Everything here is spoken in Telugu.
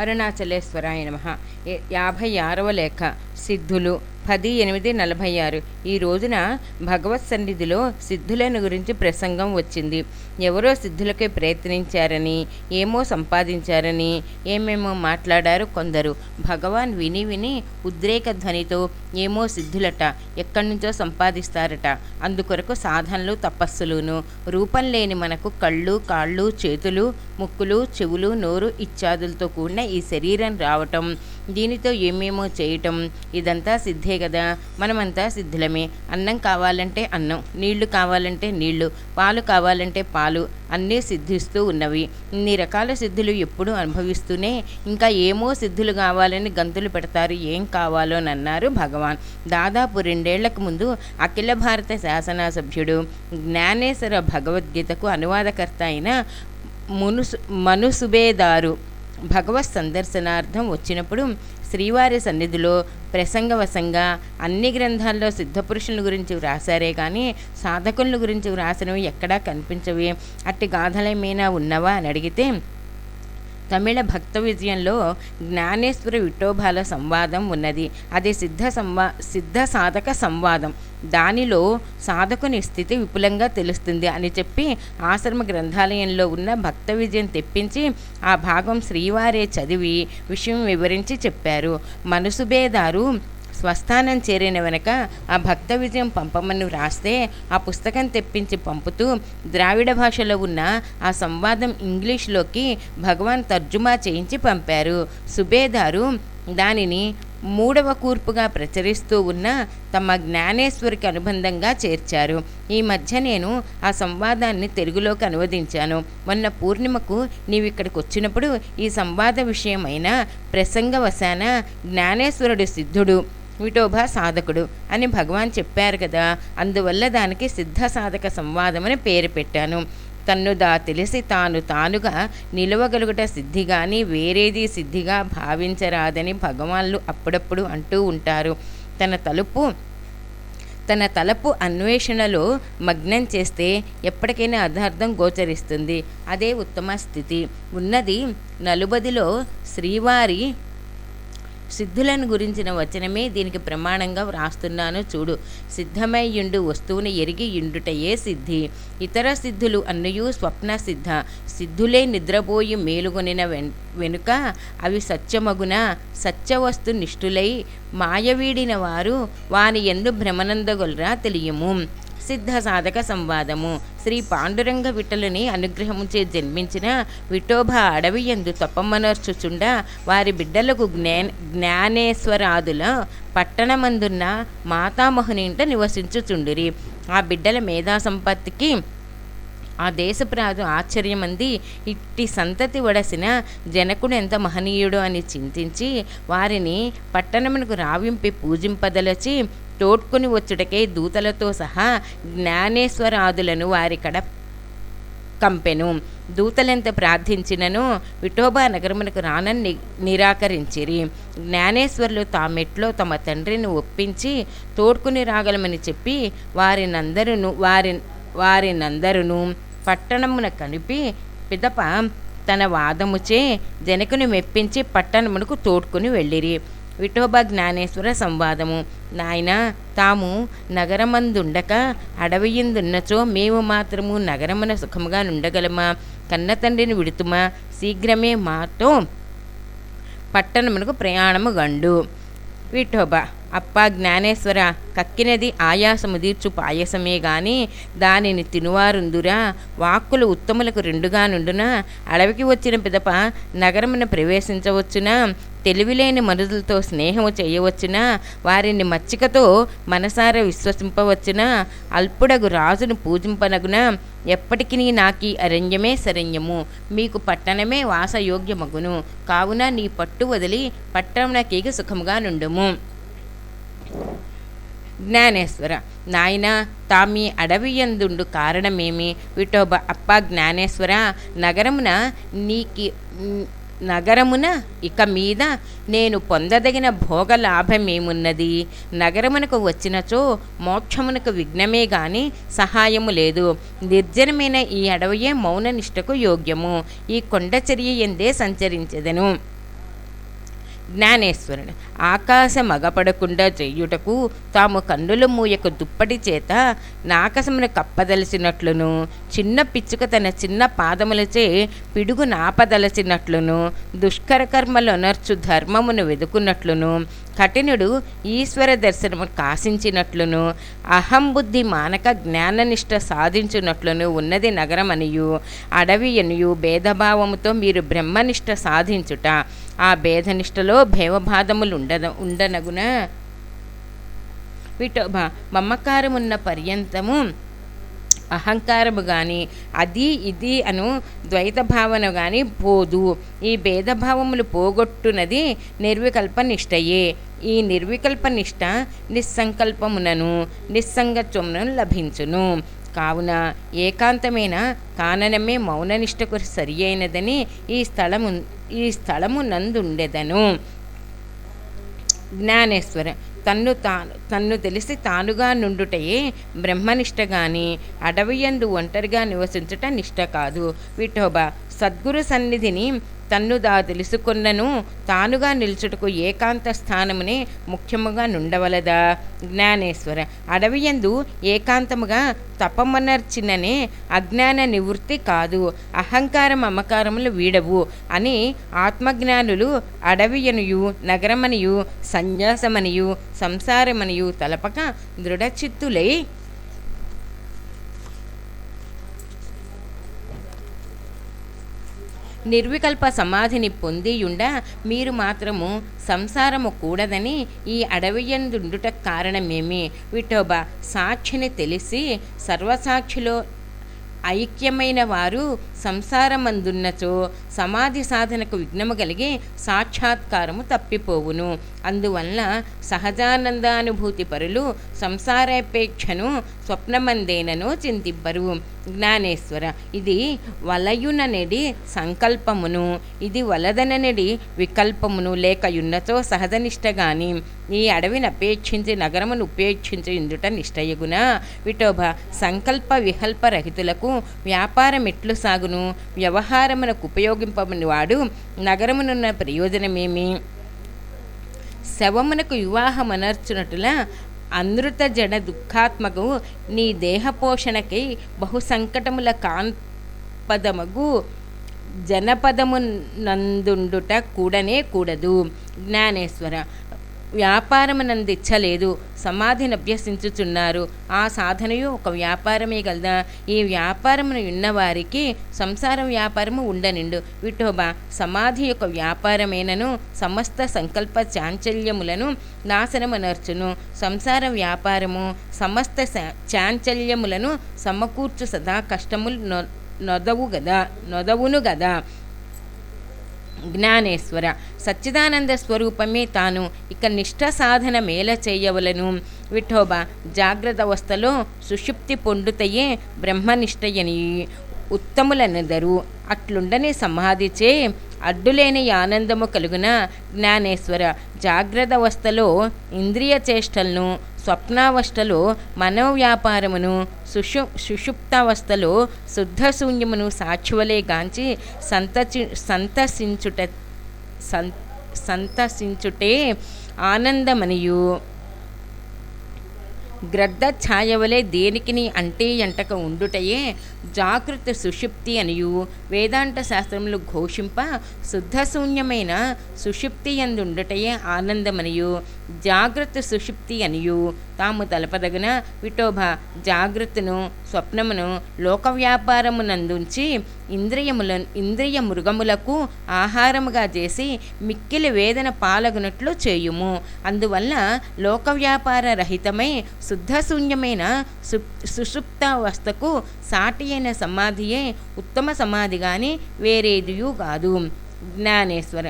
అరుణాచలేశ్వరాయ నమ. యాభై ఆరవ లేఖ. సిద్ధులు పది ఎనిమిది నలభై ఆరు. ఈ రోజున భగవత్ సన్నిధిలో సిద్ధులను గురించి ప్రసంగం వచ్చింది. ఎవరో సిద్ధులకే ప్రయత్నించారని ఏమో సంపాదించారని ఏమేమో మాట్లాడారు కొందరు. భగవాన్ విని విని ఉద్రేక ధ్వనితో ఏమో సిద్ధులట ఎక్కడి నుంచో సంపాదిస్తారట. అందుకొరకు సాధనలు తపస్సులును రూపం లేని మనకు కళ్ళు కాళ్ళు చేతులు ముక్కులు చెవులు నోరు ఇత్యాదులతో కూడిన ఈ శరీరం రావటం దీనితో ఏమేమో చేయటం ఇదంతా సిద్ధే కదా మనమంతా సిద్ధులమే. అన్నం కావాలంటే అన్నం నీళ్ళు కావాలంటే నీళ్ళు పాలు కావాలంటే పాలు అన్నీ సిద్ధిస్తూ ఉన్నవి. ఇన్ని రకాల సిద్ధులు ఎప్పుడు అనుభవిస్తూనే ఇంకా ఏమో సిద్ధులు కావాలని గంతులు పెడతారు ఏం కావాలో అన్నారు భగవాన్. దాదాపు రెండేళ్ళకు ముందు అఖిల భారత శాసన సభ్యుడు జ్ఞానేశ్వర భగవద్గీతకు అనువాదకర్త అయిన మునుసు మనుసుబేదారు భగవత్ సందర్శనార్థం వచ్చినప్పుడు శ్రీవారి సన్నిధిలో ప్రసంగవశంగా అన్ని గ్రంథాల్లో సిద్ధపురుషుల గురించి వ్రాసారే కానీ సాధకుల గురించి వ్రాసినవి ఎక్కడా కనిపించవి. అట్టి గాథలేమైనా ఉన్నవా అని అడిగితే తమిళ భక్త విజయంలో జ్ఞానేశ్వర విఠోబాల సంవాదం ఉన్నది. అది సిద్ధ సంవా సిద్ధ సాధక సంవాదం. దానిలో సాధకుని స్థితి విపులంగా తెలుస్తుంది అని చెప్పి ఆశ్రమ గ్రంథాలయంలో ఉన్న భక్త విజయం తెప్పించి ఆ భాగం శ్రీవారే చదివి విషయం వివరించి చెప్పారు. మనసుబేదారు స్వస్థానం చేరిన వెనక ఆ భక్త విజయం పంపమని వ్రాస్తే ఆ పుస్తకం తెప్పించి పంపుతూ ద్రావిడ భాషలో ఉన్న ఆ సంవాదం ఇంగ్లీష్లోకి భగవాన్ తర్జుమా చేయించి పంపారు. సుబేదారు దానిని మూడవ కూర్పుగా ప్రచురిస్తూ ఉన్న తమ జ్ఞానేశ్వరికి అనుబంధంగా చేర్చారు. ఈ మధ్య నేను ఆ సంవాదాన్ని తెలుగులోకి అనువదించాను. మొన్న పూర్ణిమకు నీవు ఇక్కడికి వచ్చినప్పుడు ఈ సంవాద విషయమైన ప్రసంగవశాన జ్ఞానేశ్వరుడు సిద్ధుడు. విఠోబా సాధకుడు అని భగవాన్ చెప్పారు కదా. అందువల్ల దానికి సిద్ధ సాధక సంవాదమని పేరు పెట్టాను. తన్ను దా తెలిసి తాను తానుగా నిలవగలుగుట సిద్ధి కానీ వేరేది సిద్ధిగా భావించరాదని భగవాన్లు అప్పుడప్పుడు అంటూ ఉంటారు. తన తలుపు తన తలపు అన్వేషణలో మగ్నం చేస్తే ఎప్పటికైనా అదార్థం గోచరిస్తుంది. అదే ఉత్తమ స్థితి. ఉన్నది నలుబదిలో శ్రీవారి సిద్ధులను గురించిన వచనమే దీనికి ప్రమాణంగా వ్రాస్తున్నాను చూడు. సిద్ధమయ్యుండు వస్తువును వస్తువుని ఎరిగి యుండుటయే సిద్ధి. ఇతర సిద్ధులు అన్నయు స్వప్న సిద్ధ. సిద్ధులే నిద్రపోయి మేలుగొనిన వెన్ వెనుక అవి సత్యమగున సత్యవస్తు నిష్ఠులై మాయవీడిన వారు వాని ఎందు భ్రమనందగొలరా తెలియము. సిద్ధ సాధక సంవాదము. శ్రీ పాండురంగ విఠలుని అనుగ్రహముచే జన్మించిన విఠోబ అడవి ఎందు తపమ్మనర్చుచుండ వారి బిడ్డలకు జ్ఞా జ్ఞానేశ్వరాదుల పట్టణమందున్న మాతామహునింట నివసించుచుండిరి. ఆ బిడ్డల మేధా సంపత్తికి ఆ దేశప్రాజు ఆశ్చర్యమంది. ఇట్టి సంతతి వడసిన జనకుడు ఎంత మహనీయుడు అని చింతించి వారిని పట్టణమునకు రావింపి పూజింపదలచి తోడ్కొని వచ్చుటకే దూతలతో సహా జ్ఞానేశ్వరాదులను వారి కడ కంపెను. దూతలెంత ప్రార్థించినను విఠోబా నగరమునకు రానని నిరాకరించిరి. జ్ఞానేశ్వర్లు తామెట్లో తమ తండ్రిని ఒప్పించి తోడ్కుని రాగలమని చెప్పి వారినందరును వారి వారినందరును పట్టణమున కనిపి పిదప తన వాదముచే జనకుని మెప్పించి పట్టణమునకు తోడ్కుని వెళ్ళిరి. విఠోబా జ్ఞానేశ్వర సంవాదము. నాయన తాము నగరమందుండక అడవియందున్నచో మేము మాత్రము నగరమున సుఖముగా నుండగలమా? కన్న తండ్రిని విడుతుమా? శీఘ్రమే మాతో పట్టణమునకు ప్రయాణము గండు. విఠోబా అప్ప జ్ఞానేశ్వర కక్కినది ఆయాసము తీర్చు పాయసమే గాని దానిని తినువారుందురా. వాక్కులు ఉత్తములకు రెండుగా నుండున? అడవికి వచ్చిన పిదప నగరమున ప్రవేశించవచ్చునా? తెలివిలేని మనుషులతో స్నేహము చేయవచ్చునా? వారిని మచ్చికతో మనసార విశ్వసింపవచ్చునా? అల్పుడగు రాజును పూజింపనగున? ఎప్పటికీ నాకీ అరణ్యమే శరణ్యము. మీకు పట్టణమే వాసయోగ్యమగును. కావున నీ పట్టు వదిలి పట్టణమునకీగ సుఖముగా నుండుము. జ్ఞానేశ్వర నాయన తామీ అడవియందుండు కారణమేమి విఠోబ అప్ప జ్ఞానేశ్వర నగరమున నీకి నగరమున ఇక మీద నేను పొందదగిన భోగ లాభమేమున్నది నగరమునకు వచ్చినచో మోక్షమునకు విఘ్నమే గాని సహాయము లేదు నిర్జనమైన ఈ అడవియే మౌన నిష్టకు యోగ్యము ఈ కొండచర్య ఎందే సంచరించెదను జ్ఞానేశ్వరుడు ఆకాశం మగపడకుండా చెయ్యుటకు తాము కన్నుల మూయకు దుప్పటి చేత నాకసమును కప్పదలిచినట్లును చిన్న పిచ్చుక తన చిన్న పాదములచే పిడుగు నాపదలచినట్లును దుష్కర కర్మలొనర్చు ధర్మమును వెదుకున్నట్లును కఠినుడు ఈశ్వర దర్శనము కాశించినట్లును అహంబుద్ధి మానక జ్ఞాననిష్ట సాధించునట్లును ఉన్నది నగరమనియు. అడవి అనియు భేదభావముతో మీరు బ్రహ్మనిష్ట సాధించుట. ఆ భేదనిష్టలో భేవభాదములు ఉండద ఉండనగున? విఠోబా మమకారమున్న పర్యంతము అహంకారము కానీ అది ఇది అను ద్వైత భావన కానీ పోదు. ఈ భేదభావములు పోగొట్టునది నిర్వికల్ప నిష్టయే. ఈ నిర్వికల్ప నిష్ట నిస్సంకల్పమునను నిస్సంగత్వమును లభించును. కావున ఏకాంతమైన కాననమే మౌననిష్టకు సరి అయినదని ఈ స్థలము ఈ స్థలము నందుండెదను. జ్ఞానేశ్వర. తన్ను తాను తన్ను తెలిసి తానుగా నుండుటయే బ్రహ్మనిష్ట గాని అడవియందు ఒంటరిగా నివసించుట నిష్ట కాదు. విఠోబా సద్గురు సన్నిధిని తన్ను దా తెలుసుకున్నను. తానుగా నిలుచుటకు ఏకాంత స్థానమునే ముఖ్యముగా నుండవలదా? జ్ఞానేశ్వర అడవియందు ఏకాంతముగా తపమనర్చిననే అజ్ఞాన నివృత్తి కాదు. అహంకారం అమకారములు వీడవు అని ఆత్మజ్ఞానులు అడవియనుయు నగరమనియు సన్యాసమనియు సంసారమనియు తలపక దృఢచిత్తులై నిర్వికల్ప సమాధిని పొందియుండ మీరు మాత్రము సంసారము కూడదని ఈ అడవియందుండుట కారణమేమి? విఠోబా సాక్షిని తెలిసి సర్వసాక్షిలో ఐక్యమైన వారు సంసారమందున్నచో సమాధి సాధనకు విఘ్నము కలిగి సాక్షాత్కారము తప్పిపోవును. అందువల్ల సహజానందానుభూతి పరులు సంసారాపేక్షను స్వప్నమందేనను చింతిబ్బరు. జ్ఞానేశ్వర ఇది వలయుననెడి సంకల్పమును ఇది వలదననెడి వికల్పమును లేకయున్నచో సహజనిష్ట గాని ఈ అడవిని అపేక్షించి నగరమును ఉపేక్షించి ఇందుట నిష్టయగున. విఠోభ సంకల్ప వికల్ప రహితులకు వ్యాపారం ఎట్లు సాగును వ్యవహారమునకు ఉపయోగింపమని వాడు నగరమునున్న ప్రయోజనమేమి? శవమునకు వివాహమనర్చునట్టుల అనృత జడ దుఃఖాత్మకు నీ దేహపోషణకై బహు సంకటముల కాంపదమగు జనపదము కూడనే కూడదు. జ్ఞానేశ్వర వ్యాపారమునందిచ్చలేదు సమాధిని అభ్యసించుచున్నారు. ఆ సాధనయు ఒక వ్యాపారమే కదా ఈ వ్యాపారమును ఉన్నవారికి సంసార వ్యాపారము ఉండనిండు. విఠోబా సమాధి యొక్క వ్యాపారమేనను సమస్త సంకల్ప చాంచల్యములను నాశనమనర్చును. సంసార వ్యాపారము సమస్త చాంచల్యములను సమకూర్చు సదా కష్టములు నొ నొదవు గదా నొదవును గదా. జ్ఞానేశ్వర. సచ్చిదానంద స్వరూపమే తాను. ఇక నిష్ఠ సాధన మేల చేయవలను. విఠోబా జాగ్రత్త అవస్థలో సుషుప్తి పొందుతయే బ్రహ్మనిష్టయని ఉత్తములనెదరు. అట్లుండని సమాధిచే అడ్డులేని ఆనందము కలుగున జ్ఞానేశ్వర? జాగ్రత్త అవస్థలో ఇంద్రియ చేష్టలను స్వప్నావస్థలో మనోవ్యాపారమును సుషు సుషుప్తావస్థలో శుద్ధశూన్యమును సాక్షువలే గాంచి సంతచి సంతసించుట సంతసించుటే ఆనందమనియు. గ్రద్ద ఛాయవలే దేనికిని అంటే ఎంటక ఉండుటయే జాగృత సుషుప్తి అనియు. వేదాంత శాస్త్రములు ఘోషింప శుద్ధశూన్యమైన సుషుప్తి ఎందుండుటయే ఆనందమనియు. జాగ్రత్త సుషుప్తి అనియు. తాము తలపదగిన విఠోభ జాగ్రత్తను స్వప్నమును లోక వ్యాపారమునందుంచి ఇంద్రియముల ఇంద్రియ మృగములకు ఆహారముగా చేసి మిక్కిలి వేదన పాలగునట్లు చేయుము. అందువల్ల లోక వ్యాపార రహితమై శుద్ధశూన్యమైన సు సుషుప్తావస్థకు సాటి అయిన సమాధియే ఉత్తమ సమాధి కానీ వేరేదియూ కాదు. జ్ఞానేశ్వర